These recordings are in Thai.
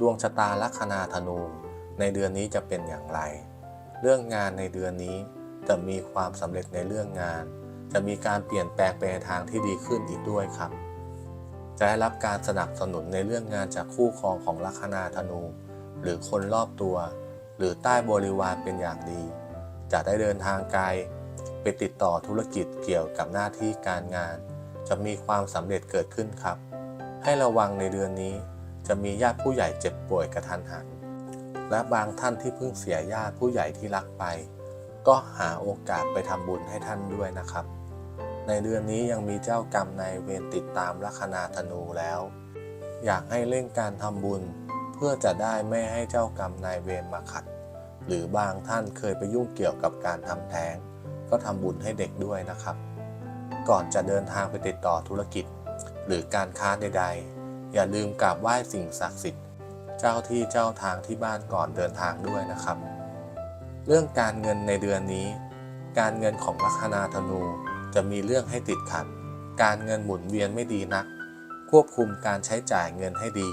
ดวงชะตาลัคนาธนูในเดือนนี้จะเป็นอย่างไร เรื่องงานในเดือนนี้จะมีความสำเร็จในเรื่องงาน จะมีการเปลี่ยนแปลงไปในทางที่ดีขึ้นอีกด้วยครับ จะได้รับการสนับสนุนในเรื่องงานจากคู่ครองของลัคนาธนู หรือคนรอบตัว หรือใต้บริวารเป็นอย่างดี จะได้เดินทางไกล ไปติดต่อธุรกิจเกี่ยวกับหน้าที่การงาน จะมีความสำเร็จเกิดขึ้นครับ ให้ระวังในเดือนนี้ จะมีญาติผู้ใหญ่เจ็บป่วยกระทันหัน และบางท่านที่เพิ่งเสียญาติผู้ใหญ่ที่รักไป ก็หาโอกาสไปทำบุญให้ท่านด้วยนะครับ ในเดือนนี้ยังมีเจ้ากรรมนายเวรติดตามลัคนาธนูแล้ว อยากให้เร่งการทำบุญ เพื่อจะได้ไม่ให้เจ้ากรรมนายเวรมาขัด หรือบางท่านเคยไปยุ่งเกี่ยวกับการทำแท้ง ก็ทำบุญให้เด็กด้วยนะครับ ก่อนจะเดินทางไปติดต่อธุรกิจ หรือการค้าใด ๆ อย่าลืมกราบไหว้สิ่งศักดิ์สิทธิ์ เจ้าที่เจ้าทางที่บ้านก่อนเดินทางด้วยนะครับ เรื่องการเงินในเดือนนี้ การเงินของลัคนาธนูจะมีเรื่องให้ติดขัด การเงินหมุนเวียนไม่ดีนัก ควบคุมการใช้จ่ายเงินให้ดี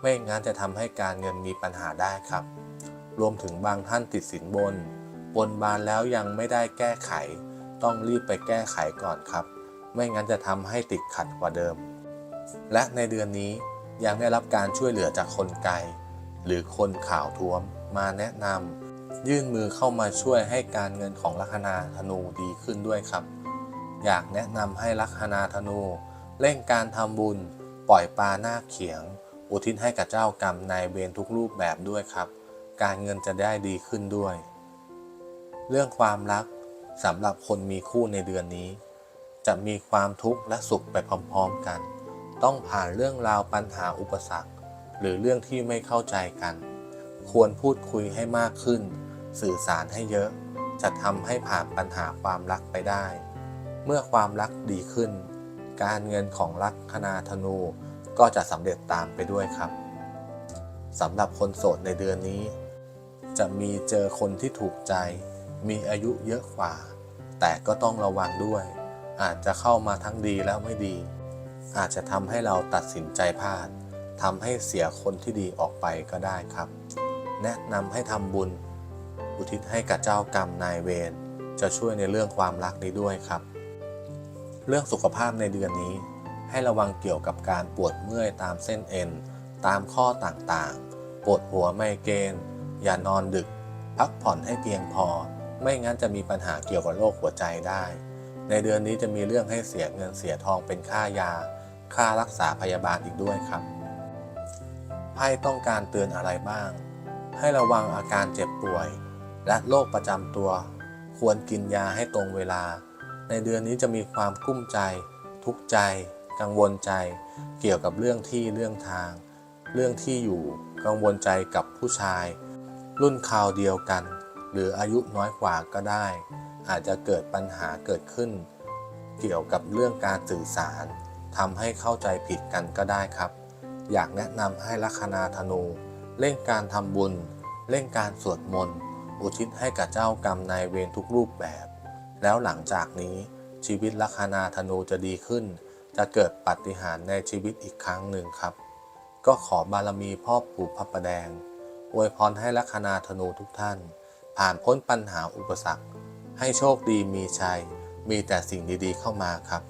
ไม่งั้นจะทำให้การเงินมีปัญหาได้ครับ รวมถึงบางท่านติดสินบน บนบานแล้วยังไม่ได้แก้ไข ต้องรีบไปแก้ไขก่อนครับ ไม่งั้นจะทำให้ติดขัดกว่าเดิม และในเดือนนี้ยังได้รับการช่วยเหลือจากคนไกล หรือคนข่าวท้วมมาแนะนำยื่นมือเข้ามาช่วยให้การเงินของลัคนาธนูดีขึ้นด้วยครับ อยากแนะนำให้ลัคนาธนู เร่งการทำบุญ ปล่อยปลาหน้าเขียง อุทิศให้กับเจ้ากรรมนายเวรทุกรูปแบบด้วยครับ การเงินจะได้ดีขึ้นด้วย เรื่องความรักสำหรับคนมีคู่ในเดือนนี้ จะมีความทุกข์และสุขไปพร้อม ๆ กัน ต้องผ่านเรื่องราวปัญหาอุปสรรค หรือเรื่องที่ไม่เข้าใจกัน ควรพูดคุยให้มากขึ้น สื่อสารให้เยอะ จะทำให้ผ่านปัญหาความรักไปได้ เมื่อความรักดีขึ้น การเงินของลัคนาธนูก็จะสำเร็จตามไปด้วยครับสำหรับคนโสดในเดือนนี้ จะมีเจอคนที่ถูกใจ มีอายุเยอะกว่า แต่ก็ต้องระวังด้วย อาจจะเข้ามาทั้งดีแล้วไม่ดี อาจจะทำให้เราตัดสินใจพลาดทำให้เสียคนที่ดีออกไปก็ได้ครับ แนะนำให้ทำบุญ อุทิศให้กับเจ้ากรรมนายเวรจะช่วยในเรื่องความรักนี้ด้วยครับ เรื่องสุขภาพในเดือนนี้ ให้ระวังเกี่ยวกับการปวดเมื่อยตามเส้นเอ็น ตามข้อต่างๆ ปวดหัวไมเกรนอย่านอนดึก พักผ่อนให้เพียงพอ ไม่งั้นจะมีปัญหาเกี่ยวกับโรคหัวใจได้ ในเดือนนี้จะมีเรื่องให้เสียเงินเสียทองเป็นค่ายา ค่ารักษาพยาบาลอีกด้วยครับไพ่ต้องการเตือนอะไรบ้าง ให้ระวังอาการเจ็บป่วย และโรคประจำตัว ควรกินยาให้ตรงเวลา ในเดือนนี้จะมีความกุ้มใจ ทุกข์ใจ กังวลใจ เกี่ยวกับเรื่องที่เรื่องทาง เรื่องที่อยู่ กังวลใจกับผู้ชาย รุ่นคราวเดียวกัน หรืออายุน้อยกว่าก็ได้ อาจจะเกิดปัญหาเกิดขึ้น เกี่ยวกับเรื่องการสื่อสาร ทำให้เข้าใจผิดกันก็ได้ครับ อยากแนะนำให้ลัคนาธนู เร่งการทำบุญ เร่งการสวดมนต์อุทิศให้กับเจ้ากรรมนายเวรทุกรูปแบบ แล้วหลังจากนี้ชีวิตลัคนาธนูจะดีขึ้น จะเกิดปาฏิหาริย์ในชีวิตอีกครั้งหนึ่งครับ ก็ขอบารมีพ่อปู่พระประแดง อวยพรให้ลัคนาธนูทุกท่าน ผ่านพ้นปัญหาอุปสรรค ให้โชคดีมีชัย มีแต่สิ่งดีๆเข้ามาครับ